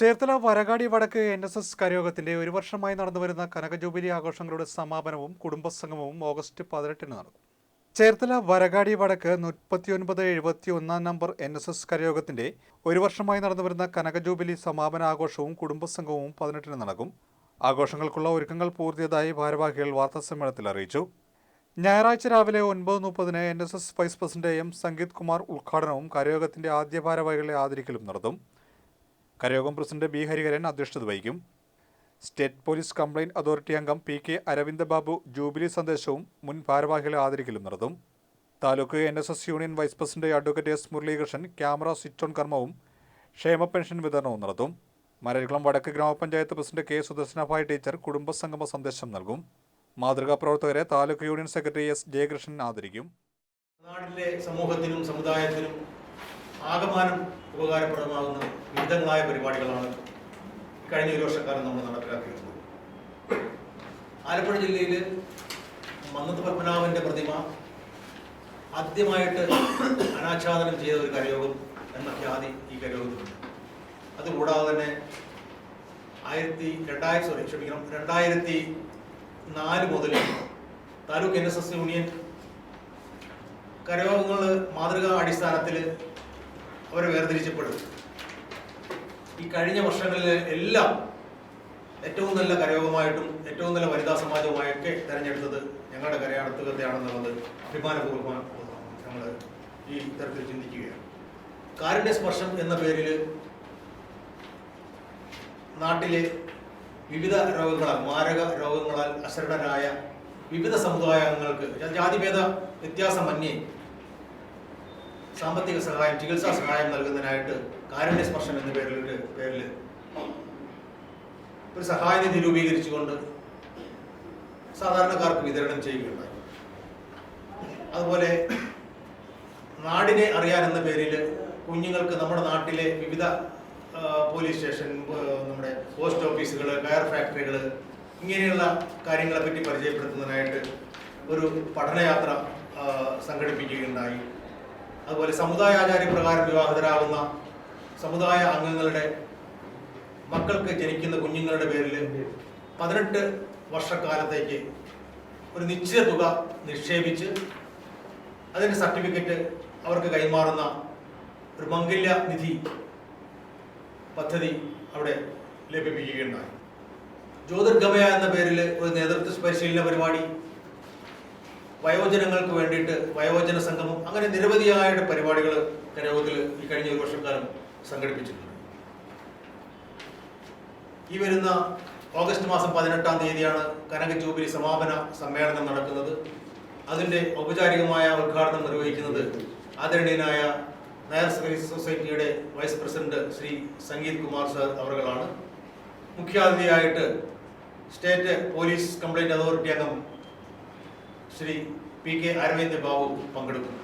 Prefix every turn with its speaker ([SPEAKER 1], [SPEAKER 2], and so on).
[SPEAKER 1] ചേർത്തല വരകാടി വടക്ക് N S S കരയോഗത്തിന്റെ ഒരു വർഷമായി നടന്നുവരുന്ന കനക ജൂബിലി ആഘോഷങ്ങളുടെ സമാപനവും കുടുംബസംഗമവും ഓഗസ്റ്റ് പതിനെട്ടിന് നടക്കും. ചേർത്തല വരകാടി വടക്ക് മുപ്പത്തിയൊൻപത് എഴുപത്തി ഒന്നാം നമ്പർ എൻ എസ് എസ് കരയോഗത്തിന്റെ ഒരു വർഷമായി നടന്നുവരുന്ന കനക ജൂബിലി സമാപന ആഘോഷവും കുടുംബസംഗമവും പതിനെട്ടിന് നടക്കും. ആഘോഷങ്ങൾക്കുള്ള ഒരുക്കങ്ങൾ പൂർത്തിയതായി ഭാരവാഹികൾ വാർത്താസമ്മേളനത്തിൽ അറിയിച്ചു. ഞായറാഴ്ച രാവിലെ ഒൻപത് മുപ്പതിന് N S S vice president M. Sangeeth Kumar ഉദ്ഘാടനവും കരയോഗത്തിന്റെ ആദ്യ ഭാരവാഹികളെ ആദരിക്കലും നടത്തും. കരയോഗം പ്രസിഡന്റ് ബി ഹരിഹരൻ അധ്യക്ഷത വഹിക്കും. സ്റ്റേറ്റ് പോലീസ് കംപ്ലയിന്റ് അതോറിറ്റി അംഗം P K Aravinda Babu jubilee സന്ദേശവും മുൻ ഭാരവാഹികളെ ആദരിക്കലും നടത്തും. Taluk N S S union vice president advocate S Muralikrishnan camera switch on കർമ്മവും ക്ഷേമ പെൻഷൻ വിതരണവും നടത്തും. മരക്കുളം വടക്ക് ഗ്രാമപഞ്ചായത്ത് പ്രസിഡന്റ് കെ സുദർശനഭായ് ടീച്ചർ കുടുംബസംഗമ സന്ദേശം നൽകും. മാതൃകാ പ്രവർത്തകരെ taluk union secretary S Jayakrishnan ആദരിക്കും.
[SPEAKER 2] നാടിലെ സമൂഹത്തിനും സമുദായത്തിനും ആകമാനം ഉപകാരപ്രദമാകുന്ന വിവിധങ്ങളായ പരിപാടികളാണ് കഴിഞ്ഞ ഒരു വർഷക്കാലം നമ്മൾ നടപ്പിലാക്കിയിട്ടുള്ളത്. ആലപ്പുഴ ജില്ലയിൽ മന്നത്ത് പത്മനാഭന്റെ പ്രതിമ ആദ്യമായിട്ട് അനാച്ഛാദനം ചെയ്ത ഒരു കരയോഗം എന്ന ഖ്യാതി ഈ കരയോഗത്തിനുണ്ട് അതുകൂടാതെ തന്നെ ആയിരത്തി രണ്ടായിരത്തി സോറി ക്ഷമിക്കണം രണ്ടായിരത്തി നാല് മുതൽ taluk N S S union കരയോഗങ്ങൾ മാതൃകാ അടിസ്ഥാനത്തിൽ അവരെ വേർതിരിച്ചപ്പെടും. ഈ കഴിഞ്ഞ വർഷങ്ങളിൽ എല്ലാം ഏറ്റവും നല്ല കരയോഗമായിട്ടും ഏറ്റവും നല്ല വനിതാ സമാജവുമായൊക്കെ തെരഞ്ഞെടുത്തത് ഞങ്ങളുടെ കരയാടത്തുകത്തെയാണെന്നുള്ളത് അഭിമാനപൂർവമാണ് ഞങ്ങൾ ഈ തരത്തിൽ ചിന്തിക്കുകയാണ്. കാരുണ്യ സ്പർശം എന്ന പേരിൽ നാട്ടിലെ വിവിധ രോഗങ്ങളാൽ മാരക രോഗങ്ങളാൽ അശരണരായ വിവിധ സമുദായങ്ങൾക്ക് ജാതിഭേദ വ്യത്യാസമന്യേ സാമ്പത്തിക സഹായം ചികിത്സാ സഹായം നൽകുന്നതിനായിട്ട് കാരുണ്യ സ്പർശം എന്ന പേരിൽ ഒരു പേരിൽ ഒരു സഹായനിധി രൂപീകരിച്ചുകൊണ്ട് സാധാരണക്കാർക്ക് വിതരണം ചെയ്യുകയുണ്ടായി. അതുപോലെ നാടിനെ അറിയാൻ എന്ന പേരിൽ കുഞ്ഞുങ്ങൾക്ക് നമ്മുടെ നാട്ടിലെ വിവിധ പോലീസ് സ്റ്റേഷൻ നമ്മുടെ പോസ്റ്റ് ഓഫീസുകൾ കയർ ഫാക്ടറികൾ ഇങ്ങനെയുള്ള കാര്യങ്ങളെപ്പറ്റി പരിചയപ്പെടുത്തുന്നതിനായിട്ട് ഒരു പഠനയാത്ര സംഘടിപ്പിക്കുകയുണ്ടായി. അതുപോലെ സമുദായ ആചാര്യ പ്രകാരം വിവാഹിതരാകുന്ന സമുദായ അംഗങ്ങളുടെ മക്കൾക്ക് ജനിക്കുന്ന കുഞ്ഞുങ്ങളുടെ പേരിൽ പതിനെട്ട് വർഷക്കാലത്തേക്ക് ഒരു നിശ്ചിത തുക നിക്ഷേപിച്ച് അതിന്റെ സർട്ടിഫിക്കറ്റ് അവർക്ക് കൈമാറുന്ന ഒരു മംഗല്യ നിധി പദ്ധതി അവിടെ ലഭിപ്പിക്കുകയുണ്ടായി. ജ്യോതിർഗമയ എന്ന പേരിൽ ഒരു നേതൃത്വ പരിശീലന പരിപാടി വയോജനങ്ങൾക്ക് വേണ്ടിയിട്ട് വയോജന സംഗമം അങ്ങനെ നിരവധിയായ പരിപാടികൾ കരയോഗത്തിൽ ഈ കഴിഞ്ഞ ഒരു വർഷക്കാലം സംഘടിപ്പിച്ചിട്ടുണ്ട്. ഈ വരുന്ന ഓഗസ്റ്റ് മാസം പതിനെട്ടാം തീയതിയാണ് കനക ജൂബിലി സമാപന സമ്മേളനം നടക്കുന്നത്. അതിന്റെ ഔപചാരികമായ ഉദ്ഘാടനം നിർവഹിക്കുന്നത് ആദരണീയനായ നയർ സർവീസ് സൊസൈറ്റിയുടെ vice president Shri Sangeeth Kumar sir അവറുകളാണ്. മുഖ്യാതിഥിയായിട്ട് സ്റ്റേറ്റ് പോലീസ് കംപ്ലൈന്റ് അതോറിറ്റി അംഗം ശ്രീ പി കെ അരവിന്ദ് ബാബു പങ്കെടുക്കും